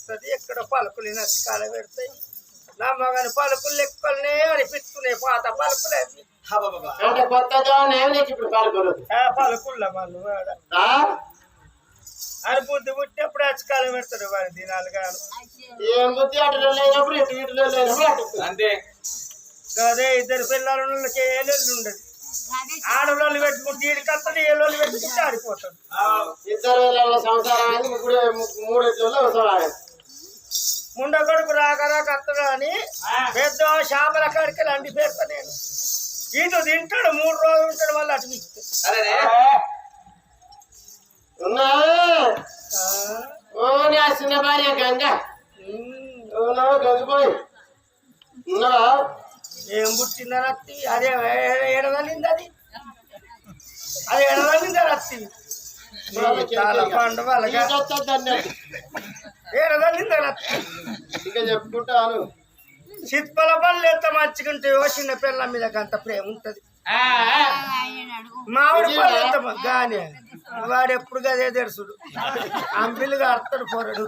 నచ్చది ఎక్కడ పలుకులు నచ్చి కాల పెడతాయి. నా మగని పలుకులు లెక్కలనే అనిపిస్తున్నాయి పాత పలుకులే అవి. అంటే పలుకుల? వాళ్ళు వాడ. అని బుద్ధి పుట్టినప్పుడు వచ్చి కాల పెడతాడు వాడి దినాలు గాను ఏం బుద్ధి అటులో లేనప్పుడు ఇటు ఇటులో లేనప్పుడు అటు అంతే. అదే ఇద్దరు పిల్లల ఏళ్ళు ఉండదు. ఆడవాళ్ళు పెట్టుకుంటే ఈడికత్తడు ఏళ్ళు పెట్టుకుంటే ఆడిపోతాడు. ఇద్దరు సంసారం మూడు ఇట్లలో అవసరం ముండ కొడుకు రాక రాక అత్తడు అని పెద్ద చేపల కాడికి అండి పేరుతా నేను. ఇటు తింటాడు మూడు రోజులు ఉంటాడు మళ్ళీ అటు చిన్న భార్య గంగ. గంగిపోయి. ఉన్నావా? ఏం పుట్టిందని అత్తి అదే ఎడదలింది అది? అది ఎడదలింది చాలా పండు అత్తి ఇంకా చెప్పుకుంటాను చిత్పల పళ్ళు ఎంత మంచిగుంటే చిన్న పిల్ల మీద అంత ప్రేమ ఉంటది. మామిడి పళ్ళు ఎంత గాని. వాడు ఎప్పుడు గదే తెరుసుడు అంబిలుగా అర్థడు పొరడు.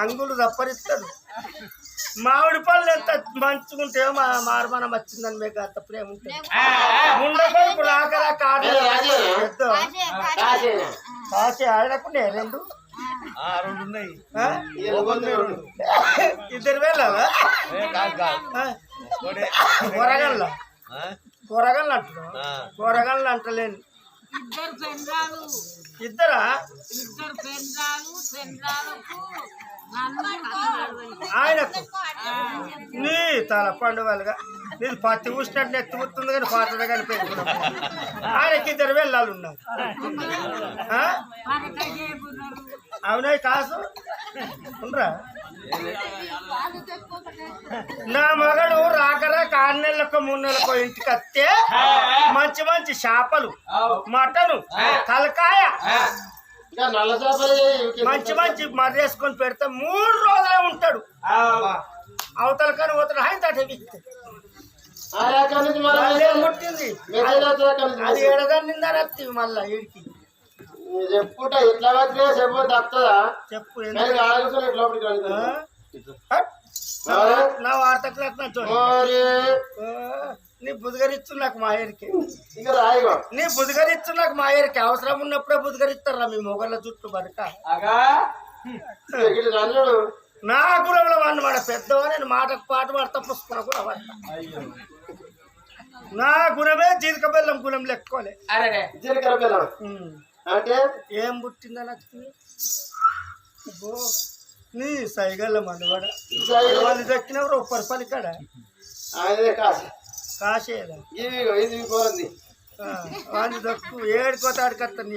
అంగులు తప్పరిస్తాడు. మామిడి పళ్ళు ఎంత మంచుకుంటే మా మారుమనం వచ్చిందని మీకు అంత ప్రేమ ఉంటుంది ఉండకొడుకు రాక రాక ఆడలేదు. పెద్ద కాసేనా కాసే ఆడకుండే రెండు. రెండు ఉన్నాయి. ఇద్దరు ఆ? కూరగల్లు అంటున్నావు? ఆ. కూరగల్లు అంటలేను. ఇద్దరు పెండ్రాలు ఇద్దరా? ఇద్దరు పెండ్రాలు పెండ్రాలకు నన్ను ఆయనకు? నీ తల పండుగలుగా. నీది పత్తి ఊసినట్టు ఎత్తి పుట్టుంది కానీ పాతది కానీ పెట్టుకున్నాం ఆయనకి ఇద్దరు వెళ్ళాలి ఉన్నారు. ఆ? అవునా కాసు? ఉండరా? నా మగడు నెలలకు మూడు నెలలకు ఇంటికి వస్తే మంచి మంచి చేపలు మటను తలకాయ మంచి మంచి మర్రేసుకొని పెడితే మూడు రోజులే ఉంటాడు. అవతల కానీ పోతాడు ఆయన తట అదే ముట్టింది ఎడదన్నిందా రత్తి మళ్ళా చెప్పుకుంటా ఇట్లా వచ్చినా చెప్పు తప్పుతుందా చెప్పు ఇట్లా. నా- నా వార్తకు బుధగరిచ్చు నాకు మా రాయిగో నీ బుధగరిచ్చు నాకు మా అవసరం ఉన్నప్పుడే బుధగరిస్తారా మీ మొగళ్ళ చుట్టూ బరక? నా గురంలో వాడిని వాడ పెద్దవా నేను మాటకు పాట పాడతా పుస్తకం కూడా నా గుణమే జీవిక బెల్లం గుణం లెక్కోలే. జీలకర్ర బెల్లం. అంటే? ఏం పుట్టిందా నాకు ఓ, నీ సైగల్ల మనవాడ వాళ్ళు దక్కినప్పుడు ఒప్పరు పలికాడ ఆయనదే కాసు కాసేదా ఇవి ఇది కోరింది వాళ్ళు దక్కు ఏడుకోత ఆడికత్త నీ?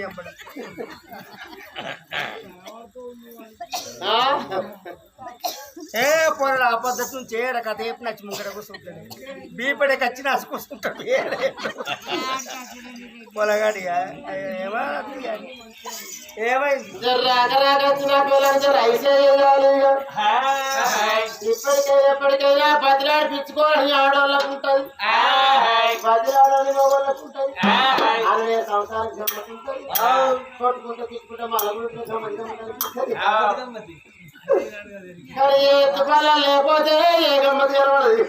ఏ పొరడు ఆ పద్ధతి నుంచి ఏడ కథ ఏపు నచ్చి ముంగడ కూర్చుంటాడు బీపడకి వచ్చి నచ్చి కూర్చుంటాడు పొలగాడిగా? ఏమైంది. ఇప్పటికైనా ఎప్పటికైనా బతిలాడి పిచ్చుకోవాలి ఆడవాళ్ళకు ఉంటుంది. అలాగే సంసారం కొట్టుకుంటే తిట్టుకుంటే తుపాల లేకపోతే ఏ గమ్మతి కనబడదు.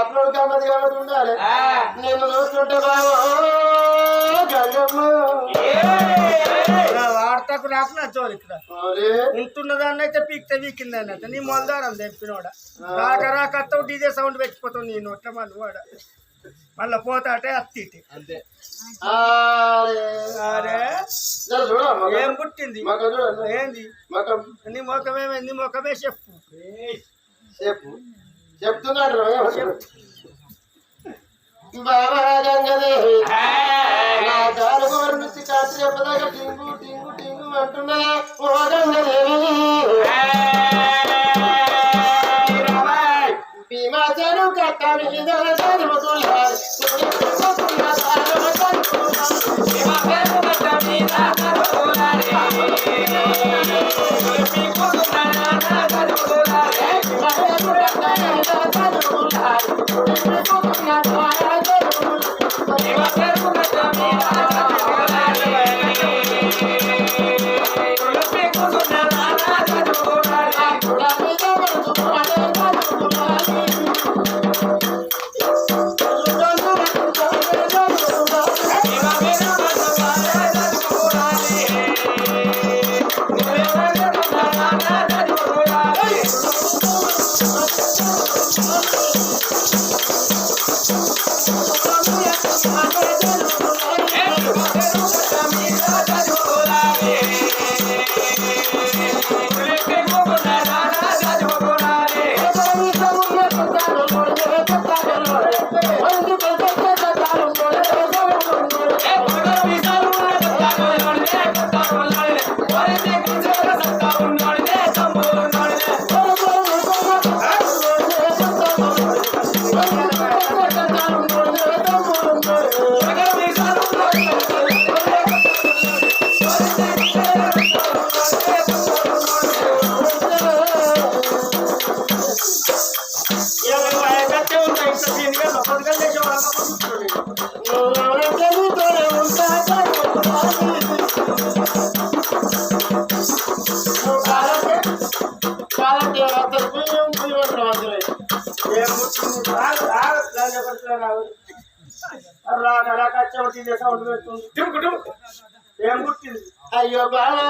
అప్పుడు గమ్మతి గమ్మతి ఉండాలి. నేను చూస్తుంటే బాబు వార్తకు నాకు నచ్చోదు ఇక్కడ. ఉంటున్నదాన్ని అయితే పీక్తే వీకిందని అయితే నీ మొలదారం తెప్పినోడ. రాక రాక డీజే సౌండ్ పెట్టిపోతావు నీ నోట్ల మళ్ళీ వాడ. మళ్ళీ పోతాటే అత్తి అంతే. ఏం పుట్టింది? ఏంది? నీ ముఖమేమే నీ ముఖమే చెప్పు చెప్పు. చెప్తున్నాడు బాబా గంగదేవి నా కాలు కోరి నుంచి కాచి చెప్పదాకా టింగు టింగు టింగు అంటున్నా. ఓ గంగదేవి. భీమాచరు కట్ట మీద చదువుతున్నారు ఏం అయ్యో బాగా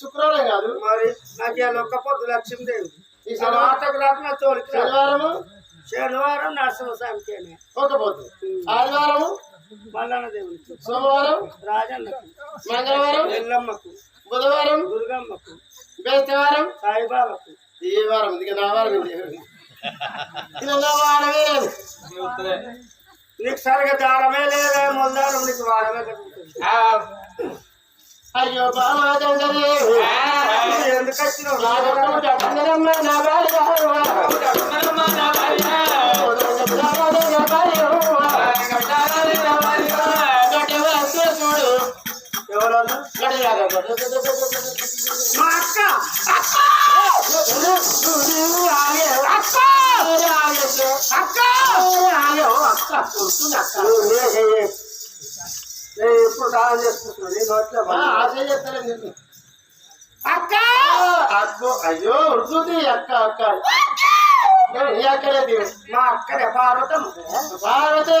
శుక్రవారం కాదు మరి నాకు ఇవాళ ఒక్క పొద్దు లక్ష్మీదేవి ఈ వార్తకు రాసిన చోలికి. శనివారము శనివారం నరసింహస్వామికేనే ఒక పొద్దు ఆదివారము మల్లన్న దేవునికి సోమవారం రాజన్నకు మంగళవారం ఎల్లమ్మకు బుధవారం దుర్గమ్మకు బేస్తవారం సాయిబాబాకు. ఏ వారం ఇది. నా వారం వారమే లేదు. నీకు సరిగా దారమే లేదే? మొదలారం నీకు వారమే అయ్యో బాబా ఎందుకు వచ్చినావు? నా చెప్పందరమ్మ నా భార్య. మా అక్క నేను ఇప్పుడు దానం చేసుకుంటున్నాను నీ నోట్లో పడి. అక్క అయ్యో ఉడుతుంది అక్క అక్క తీరు మా అక్కడే పార్వతం పార్వతే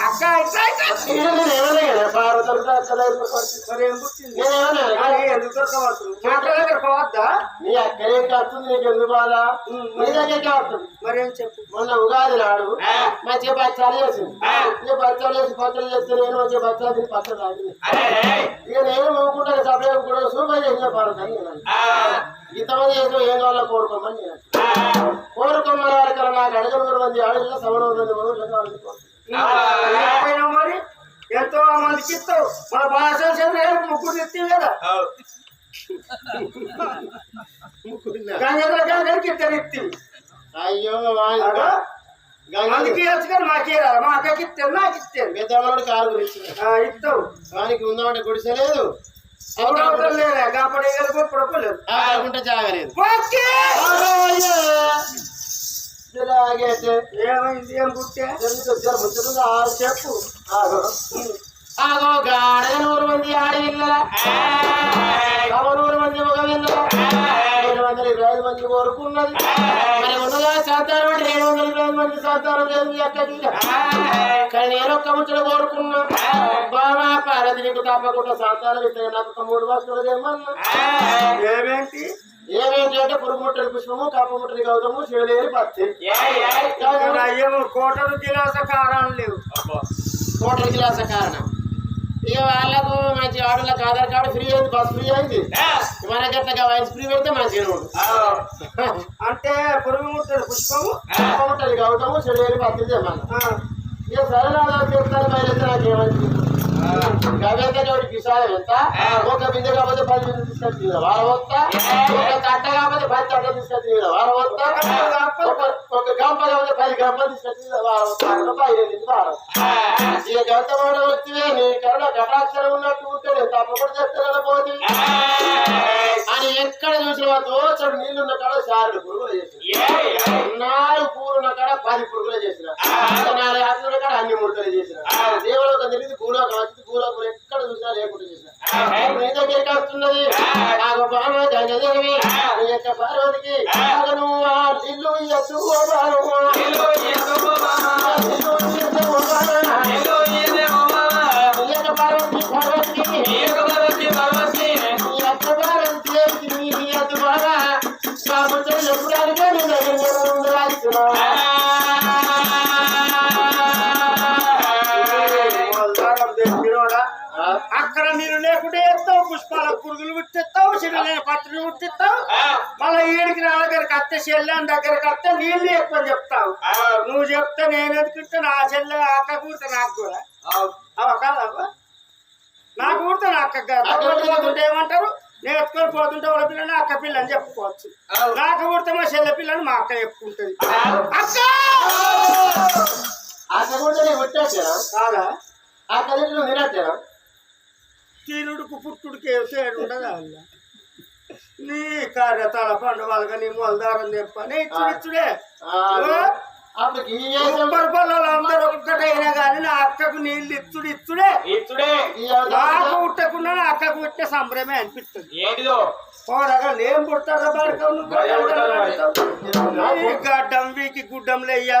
అక్క ఇట్లా ఇట్లా. పార్వతంతో అక్కడ మరి ఏం పుట్టింది నేనేమన్నా అది ఎందుకు దగ్గర పోవద్దా? నీ అక్కడే వస్తుంది నీకు ఎందుకు బాధ? నీ దగ్గరికి వస్తుంది మరి ఏం చెప్పు? మొన్న ఉగాది నాడు మంచిగా బచ్చాలు చేసింది. ఇక బచ్చాలు చేసి పచ్చడి చేస్తే నేను మంచిగా బచ్చాలు తిని పచ్చడి తాగింది ఇక నేను ఊరుకుంటాను సభ్యులు కూడా సూపర్ చేసిన నేను ఇంతమంది చేసిన ఏం కావాలో కోరుకోమని నేను కోరుకోమని వారికి నాకు అడగనూరు మంది ఆడలు సవనూరు మంది మొదలు అడుగుతాను అయినా మరి ఎంతో మందికి మన భాష ముగ్గురు కదా ఇద్దరు అయ్యో అందుకే ఇవ్వచ్చు కానీ మాకే రాదు మా అక్కకి ఇస్తాను నాకు ఇస్తాను పెద్దవాడు కారు గురించి. ఇస్తావు వానికి ఉందామంటే గుడిసె ఆడుకుంటే జాగలేదు ఏమైంది ముచ్చటగా చెప్పు. ఆగో. గాడగ నూరు మంది ఆడవిల్ల నూరు మంది మగ ఏడు వందల ఇరవై ఐదు మంది కోరుకున్నది మరి ఉన్నదా సంతానం అంటే ఏడు వందల ఇరవై ఐదు మంది సంతానం లేదు కానీ నేను ఒక్క ముచ్చట కోరుకున్నా. బాబా పార్వతి నీకు తప్పకుండా సంతానం ఇస్తే నాకు మూడు వస్తువులు తెమ్మన్నా. ఏమేంటి? ఏమేంటి అంటే పురుగు ముట్టడి పుష్పము కాప ముట్టడి గౌతము శివలేని పత్తి. కోటలు గిలాస కారాలు లేవు. హోటల్ గ్లాస కారణం ఇక వాళ్ళకు మంచి ఆడలకు ఆధార్ కార్డు ఫ్రీ అయింది బస్ ఫ్రీ అయింది. మనకి అట్లా వైన్స్ ఫ్రీ పెడితే మంచిగా ఉంటుంది. అంటే పురుగు ముట్టడు పుష్పము ఉంటుంది గౌతము ఆ, ఇక సరే చెప్తాను నాకేమంటుంది గవేంత జోడి పిసాలం ఎంత? ఒక బిందె కాకపోతే పది బిందె తీసుకొచ్చి వారం వస్తా ఒక తట్ట కాకపోతే పది తట్ట తీసుకొచ్చి వారం వస్తా ఒక- ఒక గంప పది గంప తీసుకొచ్చి ఇక నీ కరుణ కటాక్షరం ఉన్నట్టు ఉంటే నేను తప్పకుండా చెప్తాను అని ఎక్కడ చూసిన దోచడు నీళ్ళున్న కాడ చారుడు పురుగులు చేసిన నాలుగు పూలున్న కాడ పది పురుగులు చేసిన నాలుగు కాడ అన్ని ముడతలు చేసిన దేవుడు తెలియదు కూలోకం వచ్చింది కూలోకం ఎక్కడ చూసినా లేకుండా చేసిన నీ దగ్గరికి వస్తున్నది నాకు నీ యొక్క పార్వతికి. ఇల్లు ఎత్తు పత్రిని ముట్టిస్తావు మళ్ళీ ఈడికి నా దగ్గరికి అత్తే చెల్లెని దగ్గరికి వస్తే నీళ్ళు ఎక్కువ చెప్తావు. నువ్వు చెప్తే నేను ఎందుకుంటే నా చెల్లె అక్క కూడితే నాకు కూడా. అవ కాదవ్వ నాకు కూడితే నా అక్క పోతుంటే ఏమంటారు? నేను ఎత్తుకొని పోతుంటే వాళ్ళ పిల్లని అక్క పిల్ల అని చెప్పుకోవచ్చు నాకు కూడితే మా చెల్లె పిల్లని మా అక్క చెప్పుకుంటుంది. అక్క! అక్కడ కూడా నేను వచ్చేసాను కాదా? నువ్వు తినచ్చాను తీరుడుకు పుట్టుడికి తేడు ఉండదా అల్ల? నీ కార్యతాల పండుగలుగా నీ మొలదారం తెప్పని ఇచ్చుడే కొబ్బరి అందరూ ఒక్కటైనా కానీ నా అక్కకు నీళ్ళు ఇచ్చుడు ఇచ్చుడే. ఇచ్చుడే. నాకు పుట్టకుండా అక్కకు పుట్టే సంబరమే అనిపిస్తుంది. పోరగా నేను ఈ గడ్డం వీకి గుడ్డంలో అయ్యా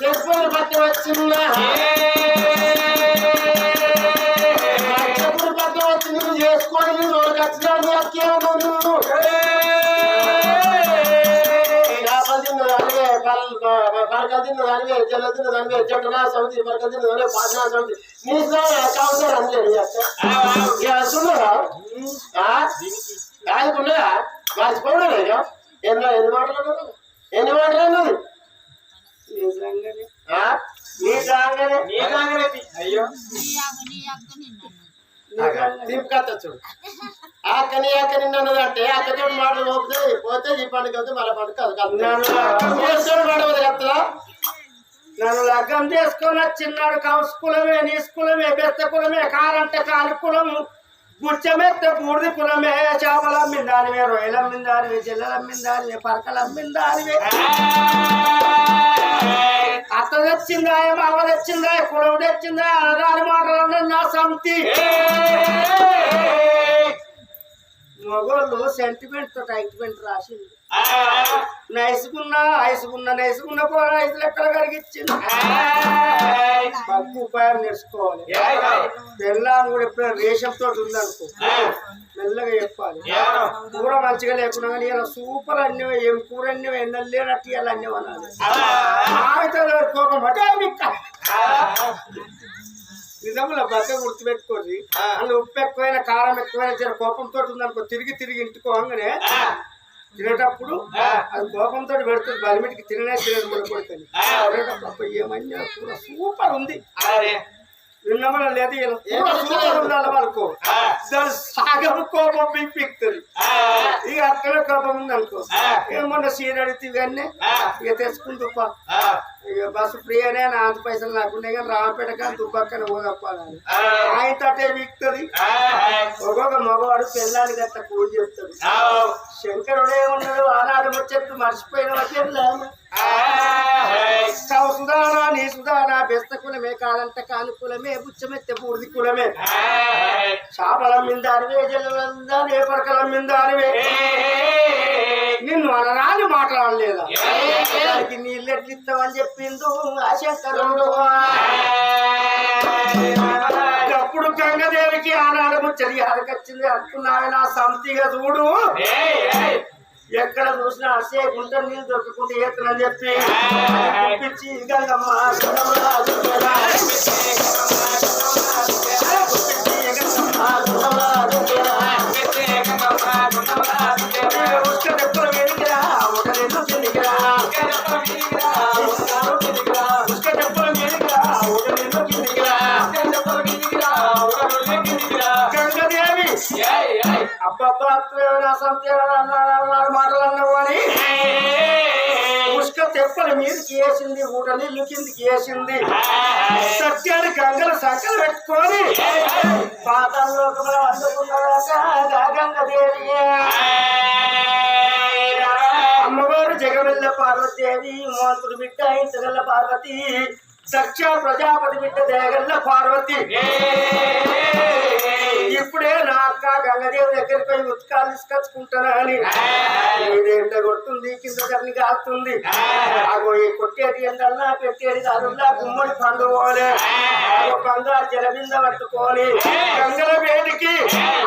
చేసుకొని పట్టి వచ్చిందా ఎప్పుడు పట్టి వచ్చి నువ్వు చేసుకొని నువ్వు రోజు వచ్చినాడు అక్కేమో నువ్వు చేపలు తిన్నదానివే పరకలు తిన్నదానివే జల్ల తిన్నదానివే జట్టునా సమితి పరకలు తిన్నదానివే పాటనా సమితి నీ అనలేదు వస్తున్నారా కాదుకున్నదా మర్చిపోవడం ఎన్నో ఎన్ని మాటలు? ఎన్ని మాటలు అన్నది నిజంగానే. ఆ? నిజంగానే. అయ్యో నీ అక్క చూడు ఆకని ఆకని అంటే మాటలు మోపితే పోతే ఈ పండుగ అవుతుంది మళ్ళీ పండుగ నన్ను లగ్గం చేసుకొని చిన్నాడు కౌసు కులమే నీ కులమే బెత్త కులమే కారంటే కాలు కులము. గుచ్చమెత్త బూడిది కులమే చేపలు అమ్మిందానివే రొయ్యలు అమ్మిందానివే జిల్లలు అమ్మిందానివే పరకలు అమ్మిందానివే అత్త తెచ్చిందా మామ తెచ్చిందా కులం తెచ్చిందా అనగాని మాటలు నా సంతి సెంటిమెంట్తో టైట్మెంట్ రాసింది నైసుకున్న ఐసుకున్న నైసుకున్న పోరా ఐసులు ఎక్కడ కరిగిచ్చింది బగ్గు ఉపాయం నేర్చుకోవాలి. పెళ్ళాం కూడా ఎప్పుడైనా రేషం తోటి ఉందనుకో మెల్లగా చెప్పాలి. కూర మంచిగా లేకున్నా కానీ ఇలా సూపర్ అన్ని ఏం కూర అన్ని ఎన్నెలు లేనట్టు ఇలా అన్ని అనాలి ఆమెతో కోపం అంటే నిజంలో బక్క గుర్తుపెట్టుకోండి. అందులో ఉప్పు ఎక్కువైన కారం ఎక్కువైన జర కోపంతో ఉందనుకో తిరిగి తిరిగి ఇంటికి పోగానే తినేటప్పుడు అది కోపంతో పెడుతుంది. బలిమిటికి తిననే తినదు కూడా కొడుతుంది ఏమన్నా సూపర్ ఉంది. విన్నమన లేదు వాళ్ళకు. దాని సాగం కోపం పిక్తుంది ఇక అక్కడే కోపం ఉంది అనుకో. ఏమన్నా సీన్ అడిగితే ఇవన్నీ? ఇక తెచ్చుకుని దుప్ప ఇక బస్సు ఫ్రీగానే నా అంత పైసలు నాకుండే కానీ రామపేట కానీ దుబ్బక్కన పోదప్పాలని. ఆయన తట్టే వీక్తుంది. ఒక్కొక్క మగవాడు పెళ్ళాలి గట్ట కూలి చెప్తాడు శంకరుడే ఉన్నాడు ఆనాడు ముచ్చట్టు మర్చిపోయిన వచ్చేది సుధానా నీ సుధానా బెస్త కులమే కాదంట కాని కులమే బుచ్చమెత్తే పూర్తి కులమే. చేపల మిందానివే జల్లమిందాని ఏ మిందానివే నిన్ను అనరాని మాట్లాడలేదా? దానికి నీళ్ళు ఎట్లు ఇస్తామని చెప్పిండు అప్పుడు గంగదేవికి ఆనాడు ముచ్చడి అరకొచ్చింది అనుకున్నాయన సంతిగా చూడు. ఎక్కడ చూసినా అసే గుంట నీళ్ళు దొరుకుతుంటే ఏతనని చెప్పి పంపించి గంగమ్మ గంగమ్మ, గంగమ్మ, అబ్బబ్బా అత్రేనా సంతేనా మాటలు అన్నావు అని పుష్క తెప్పలు మీదకి వేసింది ఊట నీళ్ళు కిందికి వేసింది సత్యాన్ని గంగలు సంకలు పెట్టుకొని పాతాల్లో అందుకున్నాక గంగదేవి. అమ్మవారు జగమెల్ల పార్వతీదేవి మంత్రుడు బిడ్డ ఇంతగల్ల పార్వతి సత్య ప్రజాపతి బిడ్డ దేగల్ల పార్వతి. ఇప్పుడే నా అక్క గంగదేవి దగ్గరికి పోయి ఉత్కాలు తీసుకొచ్చుకుంటానా అని. ఇదేంట కొడుతుంది కింద జర్ని కాస్తుంది అగో ఈ కొట్టేది ఎండల్లా పెట్టేది అరుల్లా గుమ్మడి పండు పోలే అగో పట్టుకొని గంగల వేడికి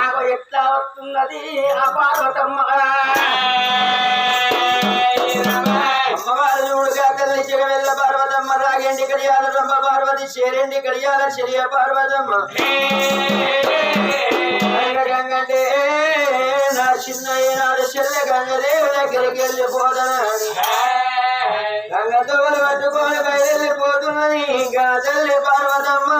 అగో ఎట్లా వస్తున్నది ఆ పార్వతమ్మ. అమ్మవారు చూడుగా తల్లి జగమెల్ల పర్వత రాగండి గడియాల రంభ పార్వతి చేరండి గడియాల శరీర పార్వతమ్మ. గంగంటే నా చిన్న ఏనాడు చెల్ల గంగదేవి దగ్గరికి వెళ్ళిపోదనని గంగ తోలు పట్టుకొని బయలుదేరిపోతున్నది ఇంకా తల్లి పార్వతమ్మ.